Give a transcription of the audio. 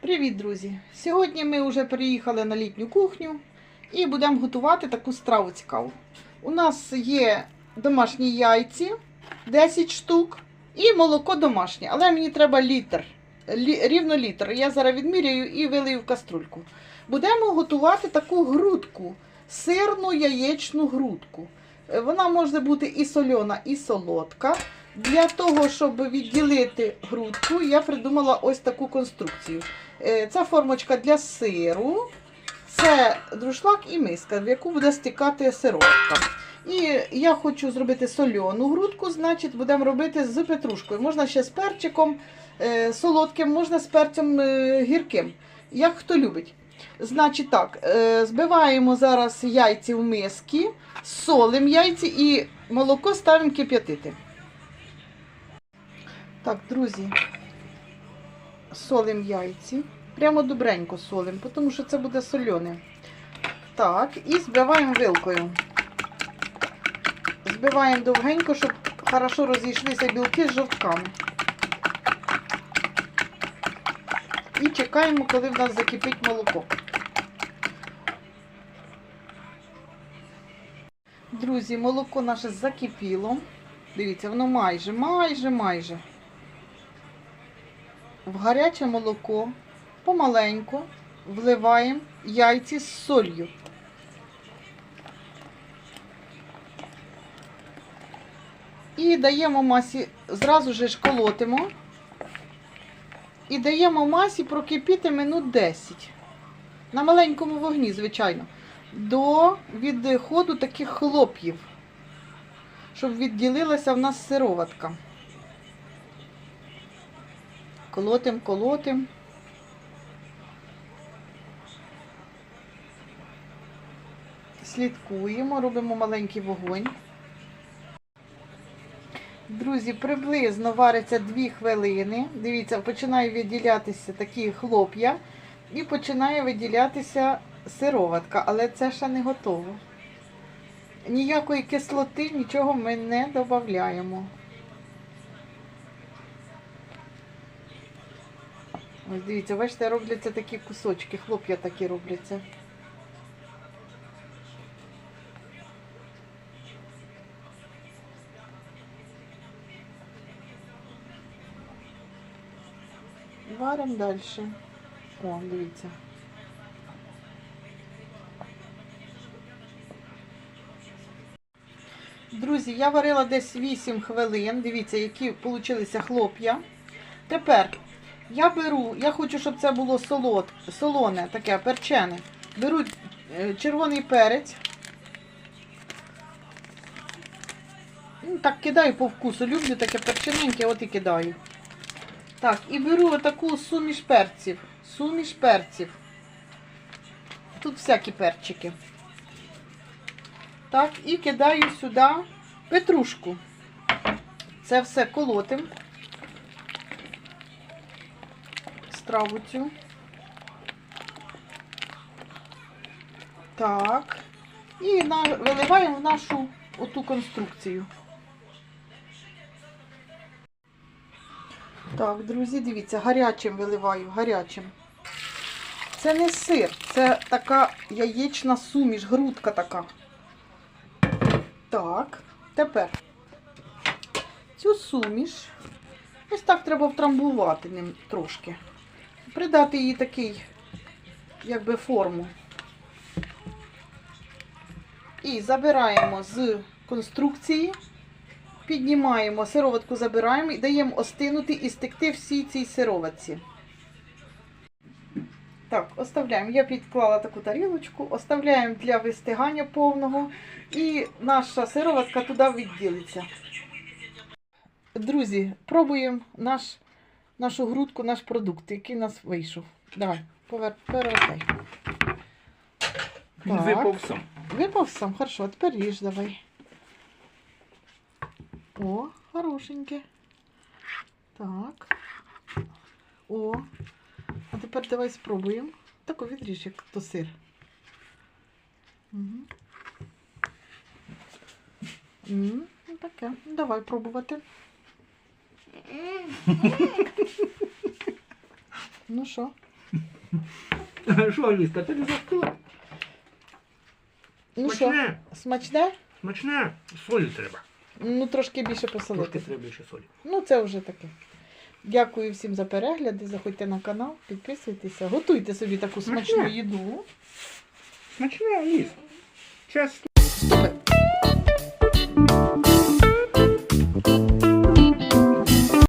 Привіт, друзі! Сьогодні ми вже приїхали на літню кухню і будемо готувати таку страву цікаву. У нас є домашні яйці 10 штук і молоко домашнє, але мені треба літр. лі- рівно літр. Я зараз відміряю і вилию в каструльку. Будемо готувати таку грудку, сирну яєчну грудку. Е, Вона може бути і сольона, і солодка. Для того, щоб відділити грудку, я придумала ось таку конструкцію. Це формочка для сиру, це друшлак і миска, в яку буде стікати сироватка. І я хочу зробити сольону грудку, значить будемо робити з петрушкою. Можна ще з перчиком е, солодким, можна з перцем е, гірким, як хто любить. Значить так, е, збиваємо зараз яйці в миски, солимо яйці і молоко ставимо кип'ятити. Так, друзі, солимо яйці. Прямо добренько солимо, тому що це буде солене. Так, і збиваємо вилкою. Збиваємо довгенько, щоб хорошо розійшлися білки з жовтками. І чекаємо, коли в нас закипить молоко. Друзі, молоко наше закипіло. Дивіться, воно майже, майже, майже. В гаряче молоко помаленьку вливаємо яйці з солью. І даємо масі, зразу же ж колотимо. І даємо масі прокипіти минут 10. На маленькому вогні, звичайно. До відходу таких хлоп'їв. Щоб відділилася в нас сироватка. Колотим, колотим. Слідкуємо, робимо маленький вогонь. Друзі, приблизно вариться 2 хвилини. Дивіться, починає виділятися такі хлоп'я і починає виділятися сироватка, але це ще не готово. Ніякої кислоти, нічого ми не додаємо. Ось дивіться, бачите, робляться такі кусочки, хлоп'я такі робляться. Варимо далі. О, дивіться. Друзі, я варила десь 8 хвилин. Дивіться, які получилися хлоп'я. Тепер я беру, я хочу, щоб це було солод, солоне, таке перчене. Беру е, червоний перець. Ну, так кидаю по вкусу. Люблю таке перчененьке, от і кидаю. Так, і беру отаку суміш перців. Суміш перців. Тут всякі перчики. Так, і кидаю сюди петрушку. Це все колотим. Страву цю. Так. І виливаємо в нашу оту конструкцію. Так, друзі, дивіться, гарячим виливаю, гарячим. Це не сир, це така яєчна суміш, грудка така. Так, тепер цю суміш, ось так треба втрамбувати ним трошки. Придати їй такий, якби форму. І забираємо з конструкції. Піднімаємо, сироватку забираємо і даємо остинути і стекти всій цій сироватці. Так, оставляємо. Я підклала таку тарілочку, оставляємо для вистигання повного, і наша сироватка туди відділиться. Друзі, пробуємо наш, нашу грудку, наш продукт, який у нас вийшов. Давай, повер, перевертай. Випав сам. Випав сам, хорошо, тепер ріж давай. О, хорошеньке. Так. О. А тепер давай спробуємо. Тако відріж, як то сир. Угу. М, ну таке. Давай пробувати. Ну що? Що, Аліска, ти не застила? Ну що, смачне? смачне. Солі треба. Ну, трошки більше Трошки треба більше солі. Ну, це вже таке. Дякую всім за перегляди. Заходьте на канал, підписуйтеся, готуйте собі таку смачну Смачне. їду. Смачне, їсть. Чесно.